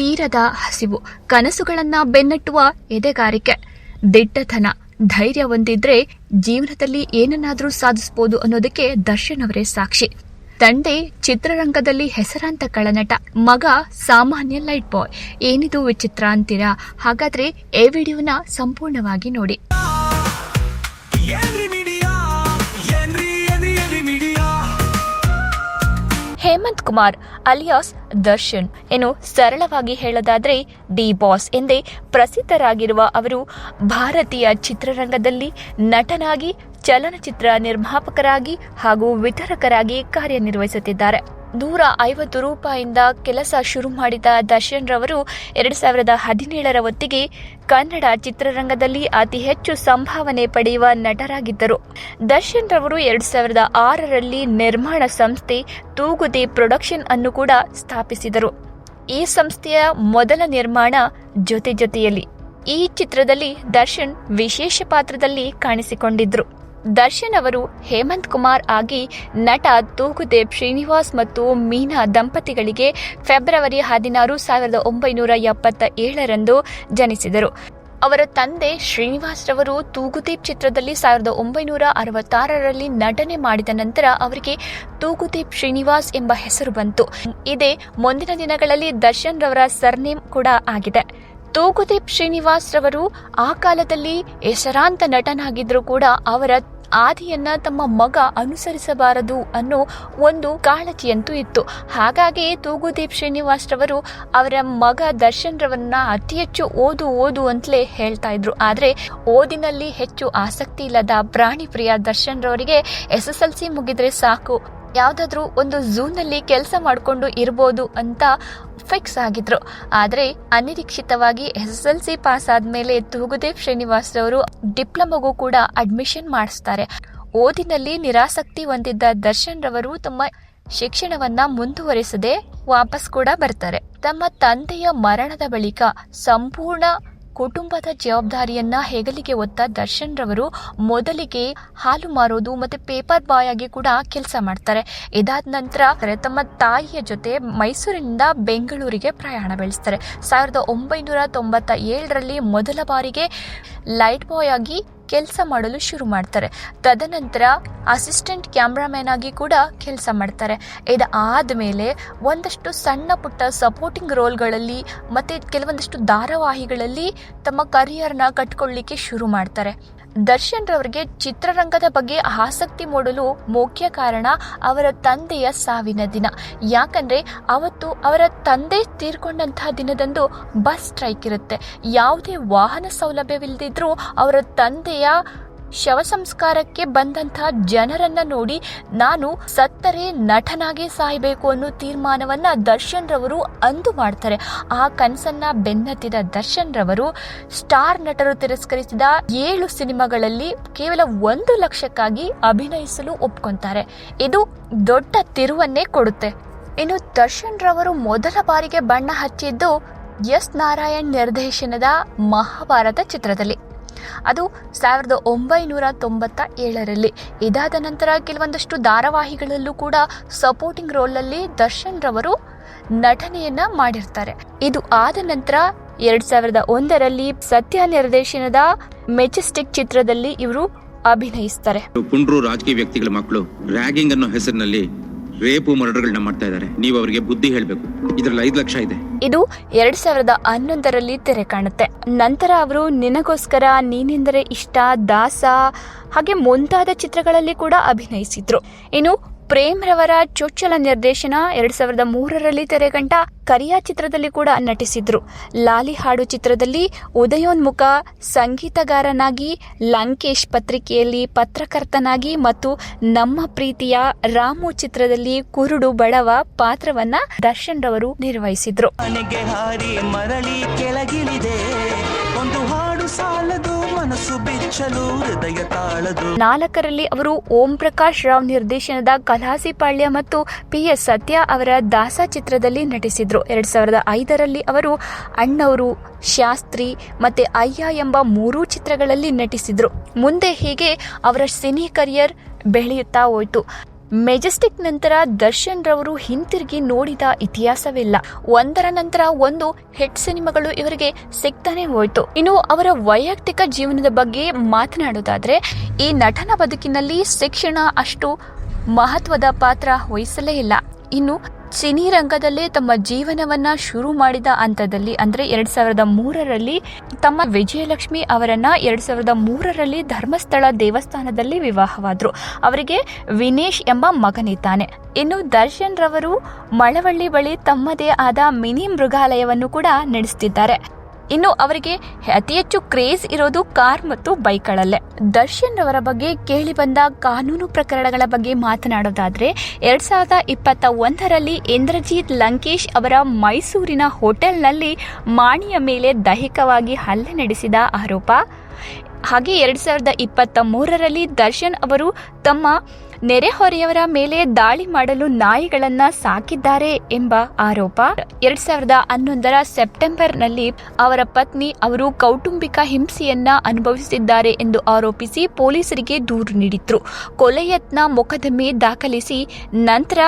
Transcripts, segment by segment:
ತೀರದ ಹಸಿವು, ಕನಸುಗಳನ್ನ ಬೆನ್ನಟ್ಟುವ ಎದೆಗಾರಿಕೆ. ದಿಟ್ಟತನ, ಧೈರ್ಯ ಹೊಂದಿದ್ರೆ ಜೀವನದಲ್ಲಿ ಏನನ್ನಾದರೂ ಸಾಧಿಸಬಹುದು ಅನ್ನೋದಕ್ಕೆ ದರ್ಶನ್ ಅವರೇ ಸಾಕ್ಷಿ. ತಂದೆ ಚಿತ್ರರಂಗದಲ್ಲಿ ಹೆಸರಾಂತ ಕಳನಟ, ಮಗ ಸಾಮಾನ್ಯ ಲೈಟ್ ಬಾಯ್. ಏನಿದು ವಿಚಿತ್ರ ಅಂತೀರಾ? ಹಾಗಾದ್ರೆ ಈ ವಿಡಿಯೋನ ಸಂಪೂರ್ಣವಾಗಿ ನೋಡಿ. ಹೇಮಂತ್ ಕುಮಾರ್ ಅಲಿಯಾಸ್ ದರ್ಶನ್. ಏನು ಸರಳವಾಗಿ ಹೇಳೋದಾದ್ರೆ ಡಿ ಬಾಸ್ ಎಂದೇ ಪ್ರಸಿದ್ಧರಾಗಿರುವ ಅವರು ಭಾರತೀಯ ಚಿತ್ರರಂಗದಲ್ಲಿ ನಟನಾಗಿ, ಚಲನಚಿತ್ರ ನಿರ್ಮಾಪಕರಾಗಿ ಹಾಗೂ ವಿತರಕರಾಗಿ ಕಾರ್ಯನಿರ್ವಹಿಸುತ್ತಿದ್ದಾರೆ. ನೂರ ಐವತ್ತು ರೂಪಾಯಿಂದ ಕೆಲಸ ಶುರು ಮಾಡಿದ ದರ್ಶನ್ ರವರು ಎರಡು ಸಾವಿರದ ಹದಿನೇಳರ ಹೊತ್ತಿಗೆ ಕನ್ನಡ ಚಿತ್ರರಂಗದಲ್ಲಿ ಅತಿ ಹೆಚ್ಚು ಸಂಭಾವನೆ ಪಡೆಯುವ ನಟರಾಗಿದ್ದರು. ದರ್ಶನ್ ರವರು ಎರಡು ಸಾವಿರದ ಆರರಲ್ಲಿ ನಿರ್ಮಾಣ ಸಂಸ್ಥೆ ತೂಗುದಿ ಪ್ರೊಡಕ್ಷನ್ ಅನ್ನು ಕೂಡ ಸ್ಥಾಪಿಸಿದರು. ಈ ಸಂಸ್ಥೆಯ ಮೊದಲ ನಿರ್ಮಾಣ ಜೊತೆ ಜೊತೆಯಲ್ಲಿ. ಈ ಚಿತ್ರದಲ್ಲಿ ದರ್ಶನ್ ವಿಶೇಷ ಪಾತ್ರದಲ್ಲಿ ಕಾಣಿಸಿಕೊಂಡಿದ್ರು. ದರ್ಶನ್ ಅವರು ಹೇಮಂತ್ ಕುಮಾರ್ ಆಗಿ ನಟ ತೂಗುದೇವ್ ಶ್ರೀನಿವಾಸ್ ಮತ್ತು ಮೀನಾ ದಂಪತಿಗಳಿಗೆ ಫೆಬ್ರವರಿ ಹದಿನಾರು ಸಾವಿರದ ಒಂಬೈನೂರ ಎಪ್ಪತ್ತ ಏಳರಂದು ಜನಿಸಿದರು. ಅವರ ತಂದೆ ಶ್ರೀನಿವಾಸ್ ರವರು ತೂಗುದೀಪ್ ಚಿತ್ರದಲ್ಲಿ ಸಾವಿರದ ಒಂಬೈನೂರ ಅರವತ್ತಾರರಲ್ಲಿ ನಟನೆ ಮಾಡಿದ ನಂತರ ಅವರಿಗೆ ತೂಗುದೀಪ್ ಶ್ರೀನಿವಾಸ್ ಎಂಬ ಹೆಸರು ಬಂತು. ಇದೇ ಮುಂದಿನ ದಿನಗಳಲ್ಲಿ ದರ್ಶನ್ ರವರ ಸರ್ನೇಮ್ ಕೂಡ ಆಗಿದೆ. ತೂಗುದೀಪ್ ಶ್ರೀನಿವಾಸ್ ರವರು ಆ ಕಾಲದಲ್ಲಿ ಹೆಸರಾಂತ ನಟನಾಗಿದ್ರು ಕೂಡ ಅವರ ಆದಿಯನ್ನ ತಮ್ಮ ಮಗ ಅನುಸರಿಸಬಾರದು ಅನ್ನೋ ಒಂದು ಕಾಳಜಿಯಂತೂ ಇತ್ತು. ಹಾಗಾಗಿ ತೂಗುದೀಪ್ ಶ್ರೀನಿವಾಸ್ ರವರು ಅವರ ಮಗ ದರ್ಶನ್ ರವರನ್ನ ಅತಿ ಹೆಚ್ಚು ಓದು ಓದು ಅಂತಲೇ ಹೇಳ್ತಾ ಇದ್ರು. ಆದ್ರೆ ಓದಿನಲ್ಲಿ ಹೆಚ್ಚು ಆಸಕ್ತಿ ಇಲ್ಲದ ಪ್ರಾಣಿ ಪ್ರಿಯ ದರ್ಶನ್ ರವರಿಗೆ ಎಸ್ ಎಸ್ ಎಲ್ ಸಿ ಮುಗಿದ್ರೆ ಸಾಕು. ಯಾವ್ದಾದ್ರೂ ಒಂದು ಝೂನಲ್ಲಿ ಕೆಲಸ ಮಾಡಿಕೊಂಡು ಇರ್ಬೋದು ಅಂತ ಫಿಕ್ಸ್ ಆಗಿದ್ರು. ಆದರೆ ಅನಿರೀಕ್ಷಿತವಾಗಿ ಎಸ್ ಎಲ್ ಸಿ ಪಾಸ್ ಆದಮೇಲೆ ತೂಗುದೇವ್ ಶ್ರೀನಿವಾಸ್ ರವರು ಡಿಪ್ಲೊಮೊಗೂ ಕೂಡ ಅಡ್ಮಿಷನ್ ಮಾಡಿಸ್ತಾರೆ. ಓದಿನಲ್ಲಿ ನಿರಾಸಕ್ತಿ ಹೊಂದಿದ್ದ ದರ್ಶನ್ ರವರು ತಮ್ಮ ಶಿಕ್ಷಣವನ್ನ ಮುಂದುವರಿಸದೆ ವಾಪಸ್ ಕೂಡ ಬರ್ತಾರೆ. ತಮ್ಮ ತಂದೆಯ ಮರಣದ ಬಳಿಕ ಸಂಪೂರ್ಣ ಕುಟುಂಬದ ಜವಾಬ್ದಾರಿಯನ್ನ ಹೆಗಲಿಗೆ ಒತ್ತ ದರ್ಶನ್ ರವರು ಮೊದಲಿಗೆ ಹಾಲು ಮಾರೋದು ಮತ್ತೆ ಪೇಪರ್ ಬಾಯ್ ಆಗಿ ಕೂಡ ಕೆಲಸ ಮಾಡ್ತಾರೆ. ಇದಾದ ನಂತರ ತಮ್ಮ ತಾಯಿಯ ಜೊತೆ ಮೈಸೂರಿನಿಂದ ಬೆಂಗಳೂರಿಗೆ ಪ್ರಯಾಣ ಬೆಳೆಸ್ತಾರೆ. ಸಾವಿರದ ಒಂಬೈನೂರ ತೊಂಬತ್ತ ಏಳರಲ್ಲಿ ಮೊದಲ ಬಾರಿಗೆ ಲೈಟ್ ಬಾಯ್ ಆಗಿ ಕೆಲಸ ಮಾಡಲು ಶುರು ಮಾಡ್ತಾರೆ. ತದನಂತರ ಅಸಿಸ್ಟೆಂಟ್ ಕ್ಯಾಮ್ರಾಮ್ಯಾನ್ ಆಗಿ ಕೂಡ ಕೆಲಸ ಮಾಡ್ತಾರೆ. ಇದಾದ ಮೇಲೆ ಒಂದಷ್ಟು ಸಣ್ಣ ಪುಟ್ಟ ಸಪೋರ್ಟಿಂಗ್ ರೋಲ್ಗಳಲ್ಲಿ ಮತ್ತು ಕೆಲವೊಂದಷ್ಟು ಧಾರಾವಾಹಿಗಳಲ್ಲಿ ತಮ್ಮ ಕರಿಯರ್ನ ಕಟ್ಕೊಳ್ಳಿಕ್ಕೆ ಶುರು ಮಾಡ್ತಾರೆ. ದರ್ಶನ್ ರವರಿಗೆ ಚಿತ್ರರಂಗದ ಬಗ್ಗೆ ಆಸಕ್ತಿ ಮೂಡಲು ಮುಖ್ಯ ಕಾರಣ ಅವರ ತಂದೆಯ ಸಾವಿನ ದಿನ. ಯಾಕಂದ್ರೆ ಅವತ್ತು ಅವರ ತಂದೆ ತೀರ್ಕೊಂಡಂತಹ ದಿನದಂದು ಬಸ್ ಸ್ಟ್ರೈಕ್ ಇರುತ್ತೆ. ಯಾವುದೇ ವಾಹನ ಸೌಲಭ್ಯವಿಲ್ಲದಿದ್ರೂ ಅವರ ತಂದೆಯ ಶವ ಸಂಸ್ಕಾರಕ್ಕೆ ಬಂದಂತಹ ಜನರನ್ನ ನೋಡಿ ನಾನು ಸತ್ತರೆ ನಟನಾಗೆ ಸಾಯಬೇಕು ಅನ್ನೋ ತೀರ್ಮಾನವನ್ನ ದರ್ಶನ್ ರವರು ಅಂದು ಮಾಡ್ತಾರೆ. ಆ ಕನಸನ್ನ ಬೆನ್ನತ್ತಿದ ದರ್ಶನ್ ರವರು ಸ್ಟಾರ್ ನಟರು ತಿರಸ್ಕರಿಸಿದ ಏಳು ಸಿನಿಮಾಗಳಲ್ಲಿ ಕೇವಲ ಒಂದು ಲಕ್ಷಕ್ಕಾಗಿ ಅಭಿನಯಿಸಲು ಒಪ್ಕೊಂತಾರೆ. ಇದು ದೊಡ್ಡ ತಿರುವನ್ನೇ ಕೊಡುತ್ತೆ. ಇನ್ನು ದರ್ಶನ್ ರವರು ಮೊದಲ ಬಾರಿಗೆ ಬಣ್ಣ ಹಚ್ಚಿದ್ದು ಎಸ್ ನಾರಾಯಣ್ ನಿರ್ದೇಶನದ ಮಹಾಭಾರತ ಚಿತ್ರದಲ್ಲಿ. ಅದು ಸಾವಿರದ ಒಂಬೈನೂರ ತೊಂಬತ್ತ ಏಳರಲ್ಲಿ. ಇದಾದ ನಂತರ ಕೆಲವೊಂದಷ್ಟು ಧಾರಾವಾಹಿಗಳಲ್ಲೂ ಕೂಡ ಸಪೋರ್ಟಿಂಗ್ ರೋಲಲ್ಲಿ ದರ್ಶನ್ ರವರು ನಟನೆಯನ್ನ ಮಾಡಿರ್ತಾರೆ. ಇದು ಆದ ನಂತರ ಎರಡ್ ಸಾವಿರದ ಒಂದರಲ್ಲಿ ಸತ್ಯ ನಿರ್ದೇಶನದ ಮೆಜೆಸ್ಟಿಕ್ ಚಿತ್ರದಲ್ಲಿ ಇವರು ಅಭಿನಯಿಸ್ತಾರೆ. ಪುಂಡ್ರು ರಾಜಕೀಯ ವ್ಯಕ್ತಿಗಳ ಮಕ್ಕಳು ರ್ಯಾಗಿಂಗ್ ಅನ್ನೋ ಹೆಸರಿನಲ್ಲಿ ರೇಪು ಮರ್ಡರ್ಗಳನ್ನ ಮಾಡ್ತಾ ಇದ್ದಾರೆ. ನೀವು ಅವರಿಗೆ ಬುದ್ಧಿ ಹೇಳಬೇಕು. ಇದರಲ್ಲಿ ಐದು ಲಕ್ಷ ಇದೆ. ಇದು ಎರಡ್ ಸಾವಿರದ ಹನ್ನೊಂದರಲ್ಲಿ ತೆರೆ ಕಾಣುತ್ತೆ. ನಂತರ ಅವರು ನಿನಗೋಸ್ಕರ ನೀನೆಂದರೆ ಇಷ್ಟ, ದಾಸ, ಹಾಗೆ ಮುಂತಾದ ಚಿತ್ರಗಳಲ್ಲಿ ಕೂಡ ಅಭಿನಯಿಸಿದ್ರು. ಇನ್ನು ಪ್ರೇಮ್ ರವರ ಚೊಚ್ಚಲ ನಿರ್ದೇಶನ ಎರಡ್ ಸಾವಿರದ ಮೂರರಲ್ಲಿ ತೆರೆಗಂಟ ಕರಿಯಾ ಚಿತ್ರದಲ್ಲಿ ಕೂಡ ನಟಿಸಿದ್ರು. ಲಾಲಿ ಹಾಡು ಚಿತ್ರದಲ್ಲಿ ಉದಯೋನ್ಮುಖ ಸಂಗೀತಗಾರನಾಗಿ ಲಂಕೇಶ್ ಪತ್ರಿಕೆಯಲ್ಲಿ ಪತ್ರಕರ್ತನಾಗಿ ಮತ್ತು ನಮ್ಮ ಪ್ರೀತಿಯ ರಾಮು ಚಿತ್ರದಲ್ಲಿ ಕುರುಡು ಬಡವ ಪಾತ್ರವನ್ನ ದರ್ಶನ್ ರವರು ನಿರ್ವಹಿಸಿದ್ರು ಸಾಲದು ಮನಸ್ಸು ಬಿಚ್ಚಲು, ಹೃದಯ ತಾಳದು. ನಾಲ್ಕರಲ್ಲಿ ಅವರು ಓಂ ಪ್ರಕಾಶ್ ರಾವ್ ನಿರ್ದೇಶನದ ಕಲಾಸಿಪಾಳ್ಯ ಮತ್ತು ಪಿ ಎಸ್ ಸತ್ಯ ಅವರ ದಾಸ ಚಿತ್ರದಲ್ಲಿ ನಟಿಸಿದ್ರು. ಎರಡ್ ಸಾವಿರದ ಐದರಲ್ಲಿ ಅವರು ಅಣ್ಣವರು, ಶಾಸ್ತ್ರಿ ಮತ್ತೆ ಅಯ್ಯ ಎಂಬ ಮೂರೂ ಚಿತ್ರಗಳಲ್ಲಿ ನಟಿಸಿದ್ರು. ಮುಂದೆ ಹೀಗೆ ಅವರ ಸಿನಿ ಕರಿಯರ್ ಬೆಳೆಯುತ್ತಾ ಹೋಯಿತು. ಮೆಜೆಸ್ಟಿಕ್ ನಂತರ ದರ್ಶನ್ ರವರು ಹಿಂತಿರುಗಿ ನೋಡಿದ ಇತಿಹಾಸವಿಲ್ಲ. ಒಂದರ ನಂತರ ಒಂದು ಹಿಟ್ ಸಿನಿಮಾಗಳು ಇವರಿಗೆ ಸಿಗ್ತಾನೆ ಹೋಯ್ತು. ಇನ್ನು ಅವರ ವೈಯಕ್ತಿಕ ಜೀವನದ ಬಗ್ಗೆ ಮಾತನಾಡೋದಾದ್ರೆ, ಈ ನಟನ ಬದುಕಿನಲ್ಲಿ ಶಿಕ್ಷಣ ಅಷ್ಟು ಮಹತ್ವದ ಪಾತ್ರ ವಹಿಸಲೇ ಇಲ್ಲ. ಇನ್ನು ಸಿನಿ ರಂಗದಲ್ಲೇ ತಮ್ಮ ಜೀವನವನ್ನ ಶುರು ಮಾಡಿದ ಹಂತದಲ್ಲಿ ಅಂದ್ರೆ ಎರಡ್ ಸಾವಿರದ ಮೂರರಲ್ಲಿ ತಮ್ಮ ವಿಜಯಲಕ್ಷ್ಮಿ ಅವರನ್ನ ಎರಡ್ ಸಾವಿರದ ಮೂರರಲ್ಲಿ ಧರ್ಮಸ್ಥಳ ದೇವಸ್ಥಾನದಲ್ಲಿ ವಿವಾಹವಾದ್ರು. ಅವರಿಗೆ ವಿನೇಶ್ ಎಂಬ ಮಗನಿದ್ದಾನೆ. ಇನ್ನು ದರ್ಶನ್ ರವರು ಮಳವಳ್ಳಿ ಬಳಿ ತಮ್ಮದೇ ಆದ ಮಿನಿ ಮೃಗಾಲಯವನ್ನು ಕೂಡ ನಡೆಸುತ್ತಿದ್ದಾರೆ ಇನ್ನು ಅವರಿಗೆ ಅತಿ ಹೆಚ್ಚು ಕ್ರೇಜ್ ಇರೋದು ಕಾರ್ ಮತ್ತು ಬೈಕ್ಗಳಲ್ಲೇ. ದರ್ಶನ್ ಅವರ ಬಗ್ಗೆ ಕೇಳಿ ಬಂದ ಕಾನೂನು ಪ್ರಕರಣಗಳ ಬಗ್ಗೆ ಮಾತನಾಡೋದಾದ್ರೆ, ಎರಡ್ ಸಾವಿರದ ಇಪ್ಪತ್ತ ಒಂದರಲ್ಲಿ ಇಂದ್ರಜಿತ್ ಲಂಕೇಶ್ ಅವರ ಮೈಸೂರಿನ ಹೋಟೆಲ್ನಲ್ಲಿ ಮಾಣಿಯ ಮೇಲೆ ದೈಹಿಕವಾಗಿ ಹಲ್ಲೆ ನಡೆಸಿದ ಆರೋಪ. ಹಾಗೆ ಎರಡು ಸಾವಿರದ ಇಪ್ಪತ್ತ ಮೂರರಲ್ಲಿ ದರ್ಶನ್ ಅವರು ತಮ್ಮ ನೆರೆಹೊರೆಯವರ ಮೇಲೆ ದಾಳಿ ಮಾಡಲು ನಾಯಿಗಳನ್ನ ಸಾಕಿದ್ದಾರೆ ಎಂಬ ಆರೋಪ. ಎರಡ್ ಸಾವಿರದ ಹನ್ನೊಂದರ ಸೆಪ್ಟೆಂಬರ್ನಲ್ಲಿ ಅವರ ಪತ್ನಿ ಅವರು ಕೌಟುಂಬಿಕ ಹಿಂಸೆಯನ್ನ ಅನುಭವಿಸಿದ್ದಾರೆ ಎಂದು ಆರೋಪಿಸಿ ಪೊಲೀಸರಿಗೆ ದೂರು ನೀಡಿದ್ರು. ಕೊಲೆಯತ್ನ ಮೊಕದ್ದಮೆ ದಾಖಲಿಸಿ ನಂತರ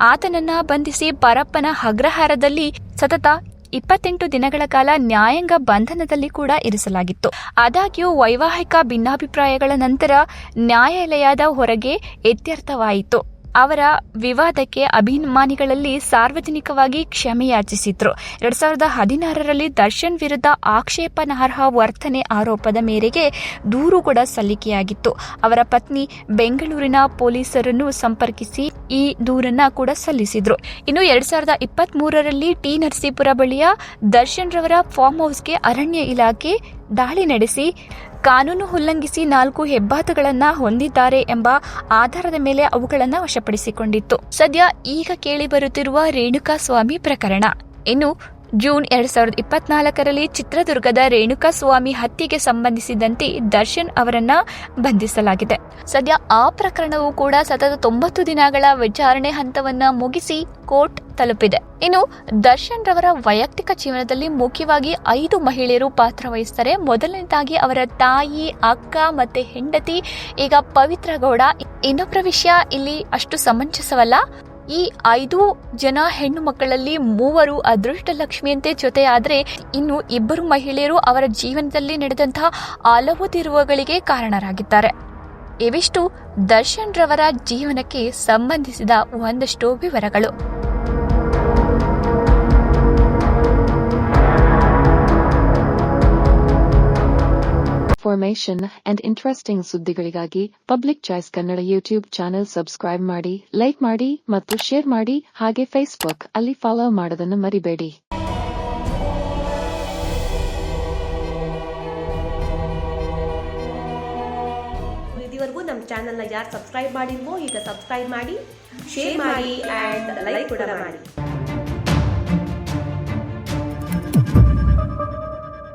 ಆತನನ್ನ ಬಂಧಿಸಿ ಪರಪ್ಪನ ಅಗ್ರಹಾರದಲ್ಲಿ ಸತತ ಇಪ್ಪತ್ತೆಂಟು ದಿನಗಳ ಕಾಲ ನ್ಯಾಯಾಂಗ ಬಂಧನದಲ್ಲಿ ಕೂಡ ಇರಿಸಲಾಗಿತ್ತು. ಆದಾಗ್ಯೂ ವೈವಾಹಿಕ ಭಿನ್ನಾಭಿಪ್ರಾಯಗಳ ನಂತರ ನ್ಯಾಯಾಲಯದ ಹೊರಗೆ ಇತ್ಯರ್ಥವಾಯಿತು. ಅವರ ವಿವಾದಕ್ಕೆ ಅಭಿಮಾನಿಗಳಲ್ಲಿ ಸಾರ್ವಜನಿಕವಾಗಿ ಕ್ಷಮೆಯಾಚಿಸಿದ್ರು. ಎರಡ್ ಸಾವಿರದ ಹದಿನಾರರಲ್ಲಿ ದರ್ಶನ್ ವಿರುದ್ಧ ಆಕ್ಷೇಪನಾರ್ಹ ವರ್ತನೆ ಆರೋಪದ ಮೇರೆಗೆ ದೂರು ಕೂಡ ಸಲ್ಲಿಕೆಯಾಗಿತ್ತು. ಅವರ ಪತ್ನಿ ಬೆಂಗಳೂರಿನ ಪೊಲೀಸರನ್ನು ಸಂಪರ್ಕಿಸಿ ಈ ದೂರನ್ನ ಕೂಡ ಸಲ್ಲಿಸಿದ್ರು. ಇನ್ನು ಎರಡ್ ಸಾವಿರದ ಇಪ್ಪತ್ತ್ ಮೂರರಲ್ಲಿ ಟಿ ನರಸೀಪುರ ಬಳಿಯ ದರ್ಶನ್ ರವರ ಫಾರ್ಮ್ ಹೌಸ್ಗೆ ಅರಣ್ಯ ಇಲಾಖೆ ದಾಳಿ ನಡೆಸಿ ಕಾನೂನು ಉಲ್ಲಂಘಿಸಿ ನಾಲ್ಕು ಹೆಬ್ಬಾತುಗಳನ್ನ ಹೊಂದಿದ್ದಾರೆ ಎಂಬ ಆಧಾರದ ಮೇಲೆ ಅವುಗಳನ್ನ ವಶಪಡಿಸಿಕೊಂಡಿತ್ತು. ಸದ್ಯ ಈಗ ಕೇಳಿ ಬರುತ್ತಿರುವ ರೇಣುಕಾ ಸ್ವಾಮಿ ಪ್ರಕರಣ. ಇನ್ನು ಜೂನ್ ಎರಡ್ ಸಾವಿರದ ಇಪ್ಪತ್ನಾಲ್ಕರಲ್ಲಿ ಚಿತ್ರದುರ್ಗದ ರೇಣುಕಾ ಸ್ವಾಮಿ ಹತ್ಯೆಗೆ ಸಂಬಂಧಿಸಿದಂತೆ ದರ್ಶನ್ ಅವರನ್ನ ಬಂಧಿಸಲಾಗಿದೆ. ಸದ್ಯ ಆ ಪ್ರಕರಣವು ಕೂಡ ಸತತ ತೊಂಬತ್ತು ದಿನಗಳ ವಿಚಾರಣೆ ಹಂತವನ್ನ ಮುಗಿಸಿ ಕೋರ್ಟ್ ತಲುಪಿದೆ. ಇನ್ನು ದರ್ಶನ್ ರವರ ವೈಯಕ್ತಿಕ ಜೀವನದಲ್ಲಿ ಮುಖ್ಯವಾಗಿ ಐದು ಮಹಿಳೆಯರು ಪಾತ್ರ ವಹಿಸ್ತಾರೆ. ಮೊದಲನೇದಾಗಿ ಅವರ ತಾಯಿ, ಅಕ್ಕ ಮತ್ತೆ ಹೆಂಡತಿ, ಈಗ ಪವಿತ್ರ ಗೌಡ. ಇನ್ನೊಬ್ಬರ ವಿಷಯ ಇಲ್ಲಿ ಅಷ್ಟು ಸಮಂಜಸವಲ್ಲ. ಈ ಐದು ಜನ ಹೆಣ್ಣು ಮಕ್ಕಳಲ್ಲಿ ಮೂವರು ಅದೃಷ್ಟ ಲಕ್ಷ್ಮಿಯಂತೆ ಜೊತೆಯಾದ್ರೆ ಇನ್ನು ಇಬ್ಬರು ಮಹಿಳೆಯರು ಅವರ ಜೀವನದಲ್ಲಿ ನಡೆದಂತಹ ಹಲವು ತಿರುವುಗಳಿಗೆ ಕಾರಣರಾಗಿದ್ದಾರೆ. ಇವಿಷ್ಟು ದರ್ಶನ್ ರವರ ಜೀವನಕ್ಕೆ ಸಂಬಂಧಿಸಿದ ಒಂದಷ್ಟು ವಿವರಗಳು. ಫಾರ್ಮೇಷನ್ ಅಂಡ್ ಇಂಟ್ರೆಸ್ಟಿಂಗ್ ಸುದ್ದಿಗಳಿಗಾಗಿ public choice Kannada YouTube channel subscribe ಮಾಡಿ ಲೈಕ್ ಮಾಡಿ ಮತ್ತು ಶೇರ್ ಮಾಡಿ ಹಾಗೆ ಫೇಸ್ಬುಕ್ ಅಲ್ಲಿ ಫಾಲೋ ಮಾಡೋದನ್ನು ಮರಿಬೇಡಿ. ಇದುವರೆಗೂ ನಮ್ಮ ಚಾನೆಲ್ನ ಯಾರು ಸಬ್ಸ್ಕ್ರೈಬ್ ಮಾಡಿಲ್ವೋ ಈಗ ಸಬ್ಸ್ಕ್ರೈಬ್ ಮಾಡಿ ಶೇರ್ ಮಾಡಿ ಆ್ಯಂಡ್ ಲೈಕ್ ಕೂಡ ಮಾಡಿ.